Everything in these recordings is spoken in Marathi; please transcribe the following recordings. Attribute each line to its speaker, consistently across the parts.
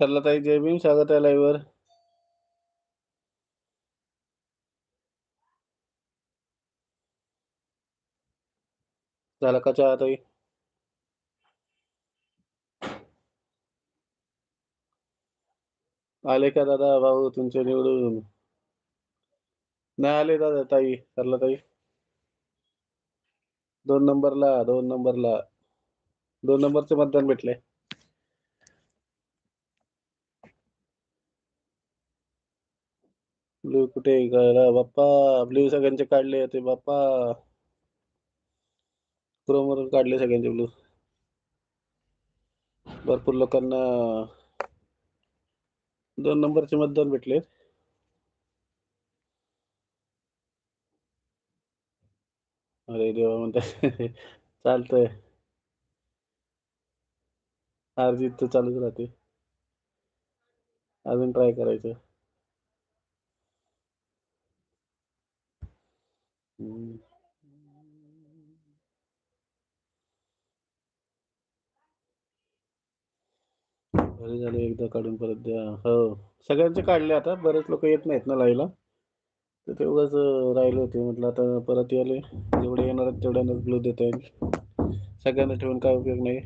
Speaker 1: सरलाताई जय भीम. स्वागत आहे लाईव्ह वर. झाला का चहा ताई? आले का दादा भाऊ तुमचे निवडून? नाही आले दादा ताई सरला ताई. दोन नंबरला दोन नंबरला. दोन नंबरचे मतदान भेटले ब्ल्यू कुठे गेला बाप्पा ब्ल्यू सगळ्यांचे काढले होते. बाप्पा. क्रोम काढले सगळ्यांचे ब्ल्यू भरपूर लोकांना दोन नंबरचे मतदान भेटले. अरे देवा म्हणतात. चालतंय. हार जीत तर चालूच राहते. अजून ट्राय करायचं हम्म. बरे झाले एकदा काढून परत द्या. हो सगळ्यांचे काढले आता बरेच लोक येत नाहीत ना लाईला. तर तेवढंच राहिले होते. म्हटलं आता परत याले जेवढे येणार आहेत तेवढ्यांनाच ब्लू देता येईल. सगळ्यांना ठेवून काय उपयोग नाही.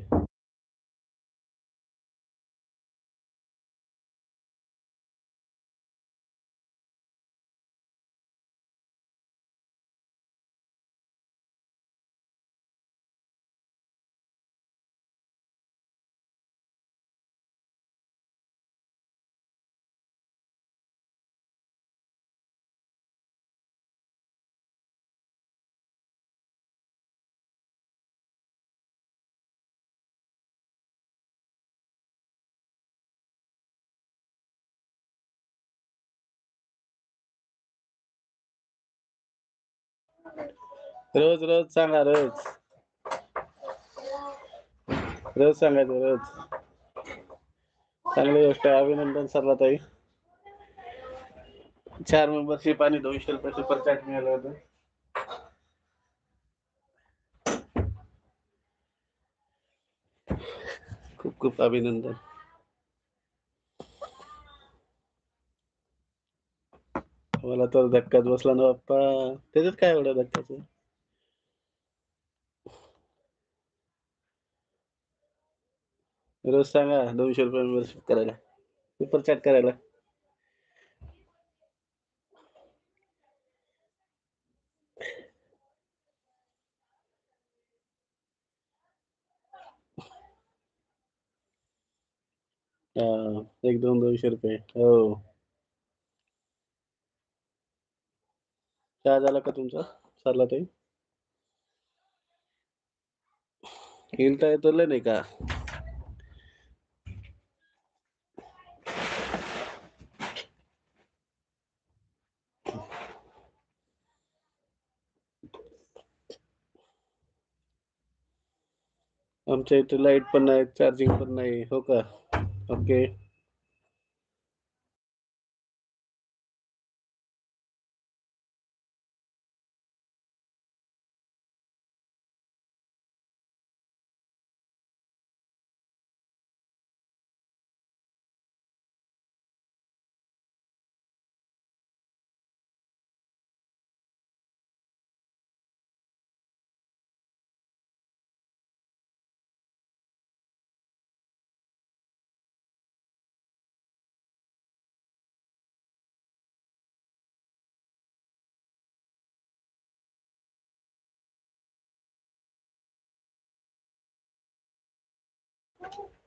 Speaker 1: रोज रोज सांगा रोज. रोज सांगायचं रोज. चांगली गोष्ट आहे. अभिनंदन सरला ताई चार मेंबरशिप आणि दोनशे रुपये सुपर चॅट मिळालं होतं. खूप खूप अभिनंदन. मला तर धक्काच बसला ना बाप्पा. त्याच्यात काय एवढ्या धक्काच? रोज सांगा दोनशे रुपये मेंबरशिप करायला. सुपर चॅट करायला. हा एक दोन दोनशे रुपये. हो. चहा झाला का तुमचा? सरला ताई. हिलता येतो नाही का? आमच्या इथे लाइट पण नाही चार्जिंग पण नाही हो का? ओके.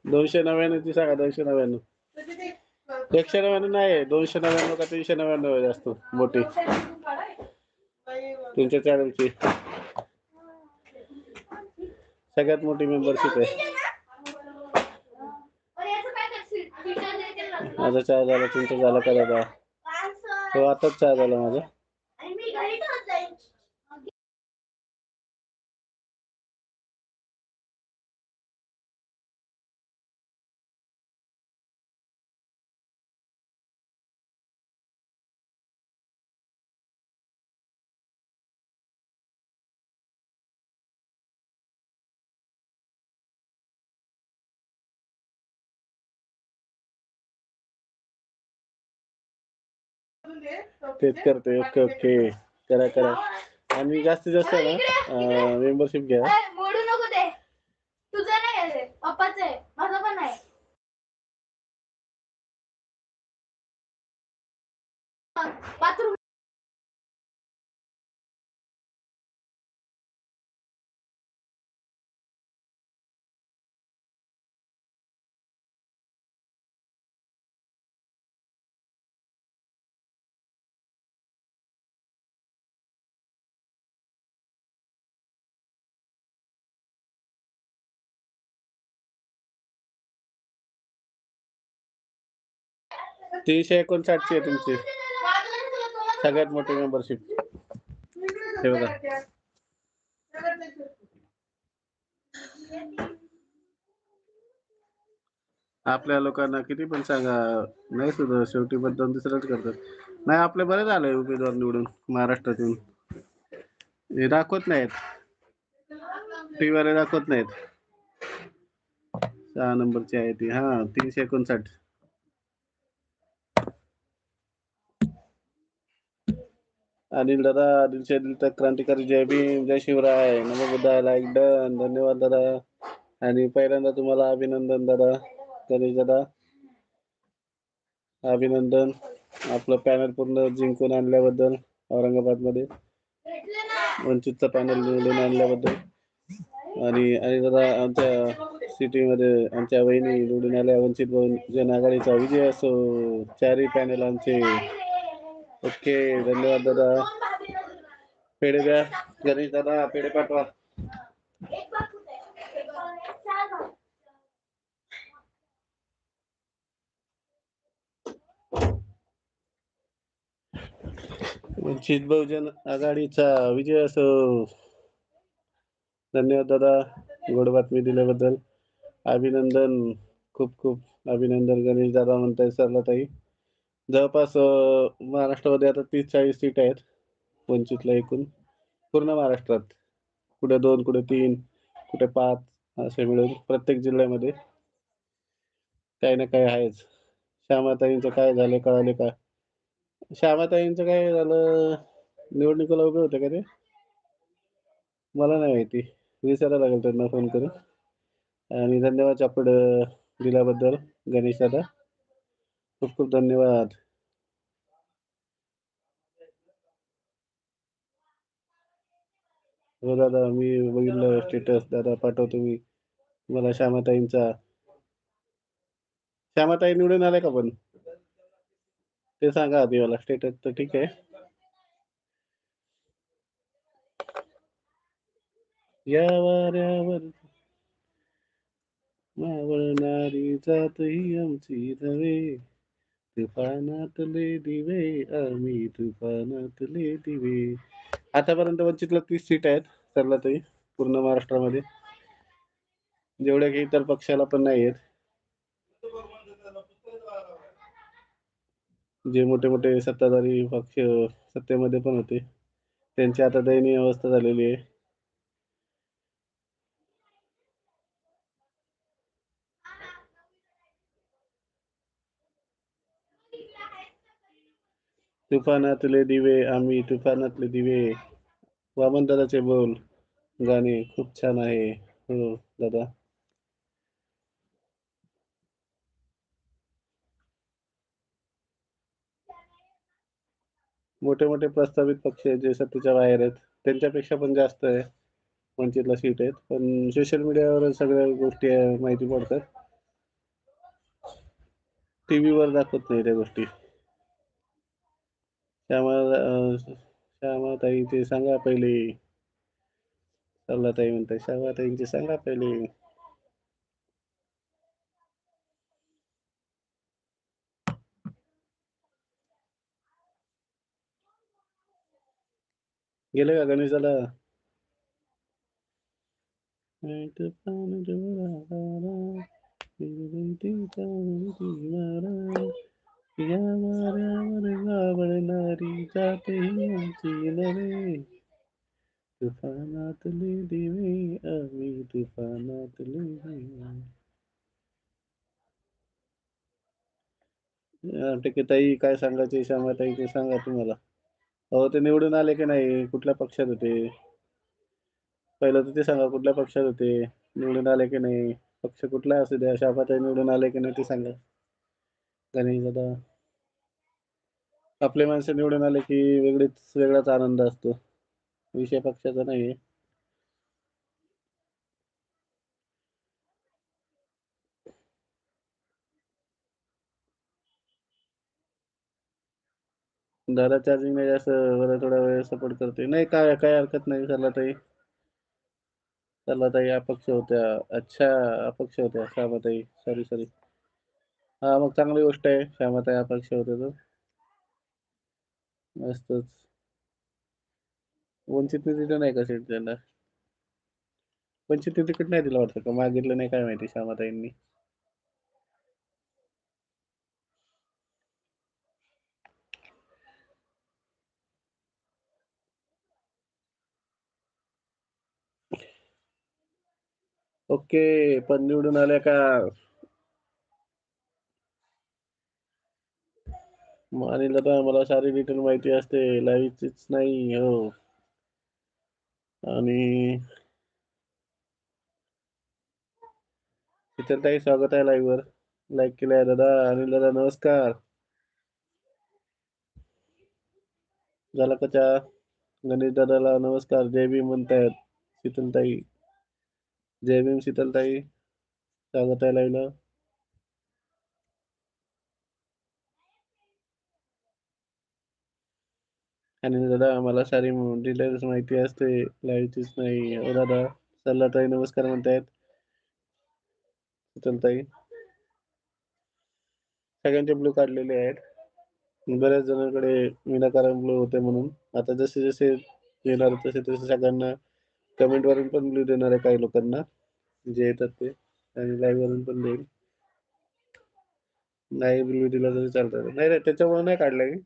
Speaker 1: दोनशे नव्याण्णव ती सांगा दोनशे नव्याण्णव. एकशे नव्याण्णव नाही दोनशे नव्याण्णव का तीनशे नव्याण्णव आहे जास्त मोठी. तुमच्या चॅनलची सगळ्यात मोठी मेंबरशिप आहे. माझा चहा झाला तुमचा झाला का दादा? हो आताच चहा झाला माझा. तेच करते ओके ओके. करा करा. आणि जास्तीत जास्त ना मेंबरशिप घ्या.
Speaker 2: मोडू नको ते. तुझं नाही आहे पप्पाच आहे. माझं पण नाही. बाथरूम
Speaker 1: तीनशे एकोणसाठची आहे तुमची. सगळ्यात मोठी मेंबरशिप हे बघा. आपल्या लोकांना किती पण सांगा. नाही सुद्धा शेवटी मतदान दुसरंच करतात. नाही आपले बरेच आले उमेदवार निवडून महाराष्ट्रातून. हे दाखवत नाहीत. टीव्हीवाले वाले दाखवत नाहीत. सहा नंबरची आहे ती. हा तीनशे एकोणसाठ. अनिल दादा दिलशे दिल तर क्रांतिकारी जय भीम जय शिवराय. नमो बुद्धाय लाईक डन धन्यवाद दादा. आणि पहिल्यांदा तुम्हाला अभिनंदन दादा गणेश दादा. अभिनंदन. आपलं पॅनल पूर्ण जिंकून आणल्याबद्दल औरंगाबादमध्ये पॅनल निवडून आणल्याबद्दल. आणि आणि दादा आमच्या सिटीमध्ये आमच्या वहिनी निवडून आल्या. वंचित बहुजन आघाडीचा विजय असो चारही पॅनल आमचे ओके धन्यवाद दादा. पेढे द्या गणेश दादा पेढे पाठवा. वंचित बहुजन आघाडीचा विजय असो. धन्यवाद दादा गोड बातमी दिल्याबद्दल. अभिनंदन खूप खूप अभिनंदन गणेश दादा म्हणताय सरला ताई जवळपास अं, महाराष्ट्रामध्ये आता तीस चाळीस सीट आहेत वंचितला एकूण. पूर्ण महाराष्ट्रात. कुठे दोन कुठे तीन कुठे पाच असे मिळून प्रत्येक जिल्ह्यामध्ये. काही ना काही आहेच. श्यामाताईंचं काय झालं कळाले का? श्यामाताईंचं काय झालं निवडणुकीला उभे होते का ते? मला नाही माहिती. विचारायला लागेल त्यांना फोन करून. आणि धन्यवाद आपण दिल्याबद्दल. गणेश दादा. खूप खूप धन्यवाद. हो दादा मी बघितलं स्टेटस दादा पाठवतो मी. मला श्यामाताईंचा. श्यामाताई निवडून आले का पण? ते सांगा आधी मला. स्टेटस तर ठीक आहे. या वाऱ्यावर मावळणारी जात ही आमची नव्हे. तुफानातले दिवे आम्ही तुफानातले दिवे. आतापर्यंत वंचितला तीस सीट आहेत सरला तरी पूर्ण महाराष्ट्रामध्ये. जेवढ्या की इतर पक्षाला पण नाही आहेत. जे मोठे मोठे सत्ताधारी पक्ष सत्तेमध्ये पण होते. त्यांची आता दयनीय अवस्था झालेली आहे. तुफानातले दिवे आम्ही तुफानातले दिवे. वामन दादाचे बोल गाणे खूप छान आहे. हो दादा. मोठे मोठे प्रस्तावित पक्ष आहेत जे सत्तेच्या बाहेर आहेत त्यांच्यापेक्षा पण जास्त आहे. वंचितला सीट आहेत पण सोशल मीडियावर सगळ्या गोष्टी माहिती पडतात. टीव्हीवर दाखवत नाही त्या गोष्टी. श्यामा श्यामाताई सांगा पहिले. ताई म्हणताय श्यामाताईंचे सांगा पहिले. गेले का गणेशाला? या वाऱ्यावर गावळणारी जाते आमची नवे तुफानातले दिवे आम्ही तुफानातले दिवे ताई काय सांगायचे श्यामाताई ते सांगा तुम्हाला. अहो ते निवडून आले की नाही? कुठल्या पक्षात होते? पहिलं तर ते सांगा कुठल्या पक्षात होते? निवडून आले की नाही? पक्ष कुठला असू द्या? श्यामाताई निवडून आले की नाही ते सांगा. गणेश दादा आपले माणसं निवडून आले की वेगळीच वेगळाच आनंद असतो. विषय पक्षाचा नाही दादा चार्जिंग नाही जास्त बरं थोडा वेळ सपोर्ट करते नाही काय काय हरकत नाही. सरला ताई. सरला ताई अपक्ष होत्या. अच्छा अपक्ष होत्या. श्यामाताई. सॉरी सॉरी हा मग चांगली गोष्ट आहे. क्षमाताई अपेक्षा होते तर. मस्तच. वंचित तिकीट नाही का सीट त्यांना वंचित तिकीट नाही दिलं वाटतं का? मागितलं नाही काय माहिती श्यामाताईंनी ओके पण निवडून आल्या का? अनिल मला सारी डिटेल माहिती असते. लाईव्हचीच नाही हो. आणि ताई स्वागत आहे लाईव्ह वर. लाईक केलंय दादा. अनिल दादा नमस्कार. झाला का चहा? गणेश दादाला नमस्कार. जय भीम म्हणतायत. शीतलताई. जय भीम शीतलताई. स्वागत आहे लाईव्हला आणि दादा मला सारी डिटेल्स माहिती असते. लाईव्हचीच नाही. हो दादा ताई नमस्कार म्हणतायत. शीतलताई सगळ्यांचे ब्लू काढलेले आहेत. बऱ्याच जणांकडे विनाकारण ब्लू होते म्हणून. आता जसे जसे येणार तसे तसे सगळ्यांना कमेंट वरून पण ब्लू देणार आहे काही लोकांना. जे येतात ते. आणि लाईव्ह वरून पण देईल. नाही ब्लू दिला तरी चालतं नाही नाही त्याच्यामुळे नाही काढलं मी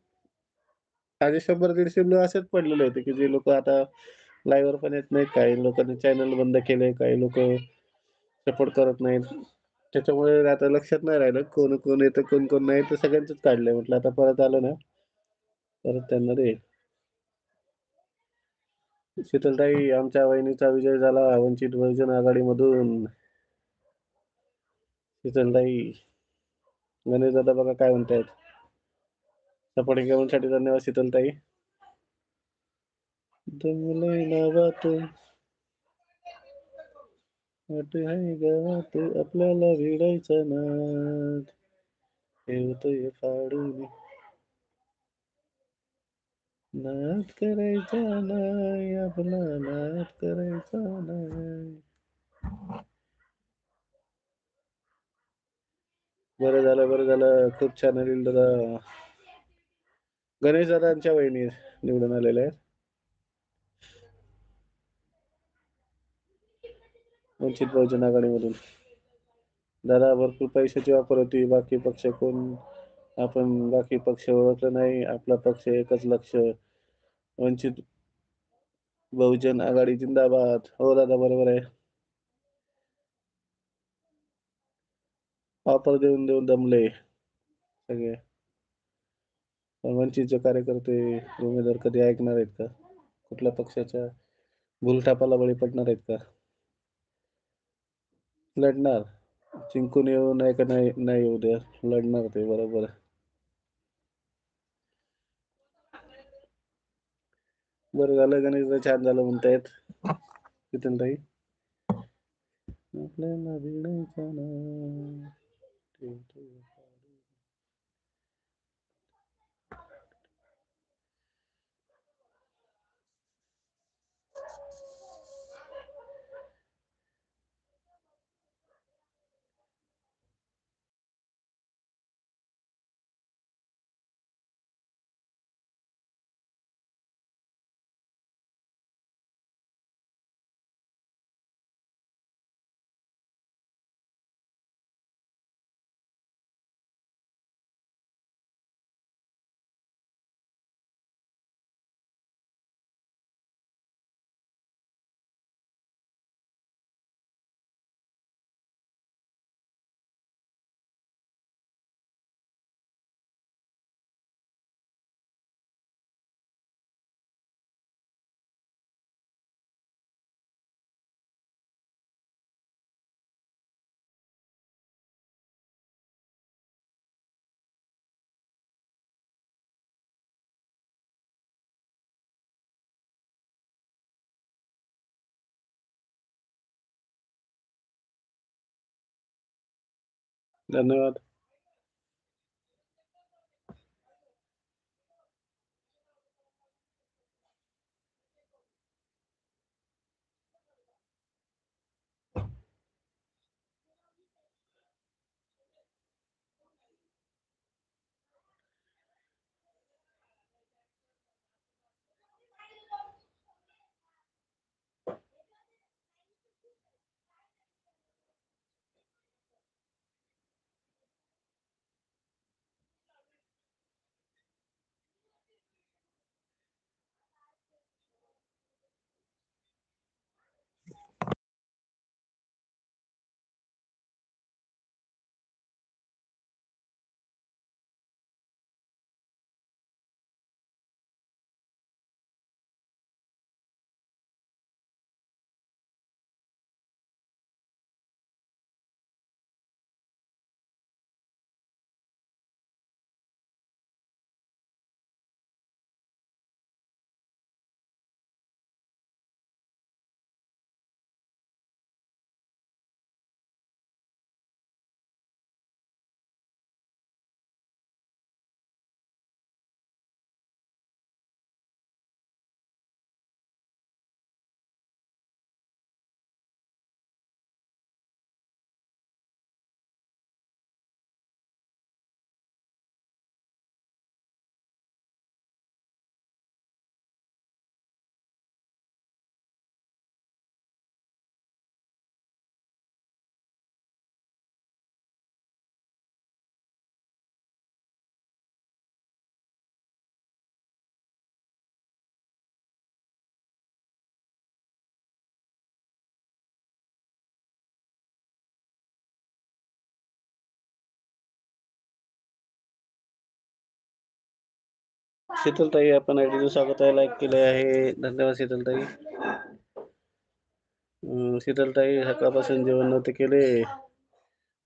Speaker 1: साधे शंभर दीडशे लोक असेच पडलेले होते की जे लोक आता लाईव्हवर पण येत नाहीत काही लोकांनी चॅनल बंद केले काही लोक सपोर्ट करत नाहीत. त्याच्यामुळे आता लक्षात नाही राहिलं कोण कोण येतं कोण कोण नाही तर सगळ्यांचंच काढलंय. म्हटलं आता परत आलं ना परत त्यांना दे. शीतलताई आमच्या वहिनीचा विजय झाला वंचित बहुजन आघाडीमधून. शीतलताई गणेश दादा बघा काय म्हणतायत. सपोर्टिंग कमेंटसाठी धन्यवाद शीतलताई. दमलंय नावात वाट आहे गावात आपल्याला भिडायचा नाद. ठेवतोय फाडून. नाद करायचा नाही आपला नाद करायचा नाही. बरं झालं बरं झालं. खूप छान अनिल दादा. गणेश दादांच्या वहिनी निवडून आलेल्या आहेत. वंचित बहुजन आघाडीमधून. दादा भरपूर पैशाची वापर होती. बाकी पक्ष कोण? आपण बाकी पक्ष ओळखलं नाही. आपला पक्ष एकच लक्ष. वंचित बहुजन आघाडी जिंदाबाद. हो दादा बरोबर आहे. वापर देऊन देऊन दमले सगळे. वंचितचे कार्यकर्ते उमेदवार कधी ऐकणार आहेत का? कुठल्या पक्षाच्या भूलथापाला बळी पडणार आहेत का? लढणार. जिंकून येऊ नाही का नाही नाही येऊ द्या. लढणार ते बरोबर बरं झालं गणेश छान झालं म्हणतायत. तिथून ताई आपल्याला भिडायचा ना. ठेवतोय धन्यवाद शीतलताई आपण आयडीचं स्वागत आहे लाईक केले आहे. धन्यवाद शीतलताई. शीतलताई सकाळपासून जेवण नव्हते केले.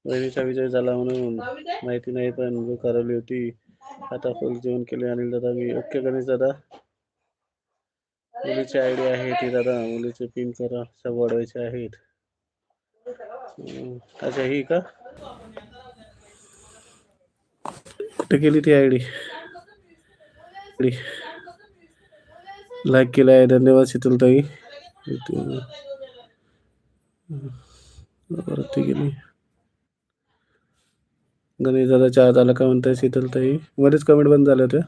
Speaker 1: बहिणीचा विजय झाला म्हणून माहिती नाही पण भूक हरवली होती. आता फुल जेवण केले अनिल दादा मी. ओके गणेश दादा. मुलीची आयडी आहे ती दादा. मुलीचे पिन करा. सब वाढवायचे आहेत. अच्छा ही का? कुठे गेली ती आयडी? लाईक केलं आहे धन्यवाद शीतलताई ताई परत गेली गणेश दादा चहा झाला का म्हणताय शीतलताई मध्येच कमेंट बंद झाले होते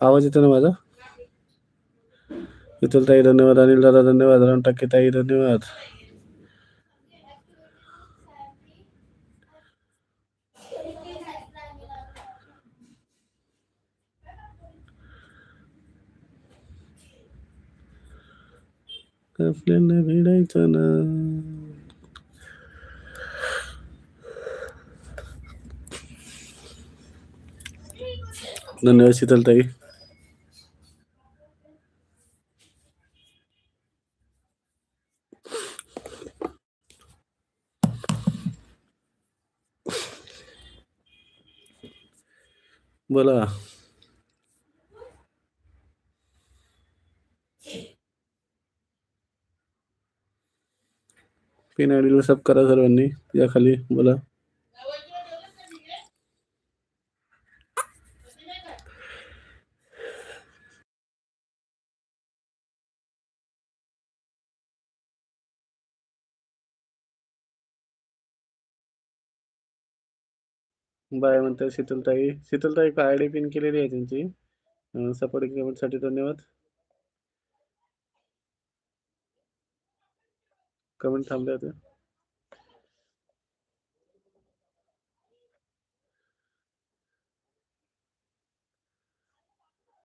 Speaker 1: आवाज येतो ना माझा शीतलताई धन्यवाद अनिल दादा धन्यवाद रामटाके ताई धन्यवाद आपल्याला भेटायचं ना धन्यवाद शीतलताई बोला पिन आयडी सब करा सर्वांनी. या खाली बोला. बाय म्हणतात शीतलताई. शीतलताई का आयडी पिन केलेली आहे त्यांची? सपोर्टिंगसाठी धन्यवाद. कमेंट थांबले होत्या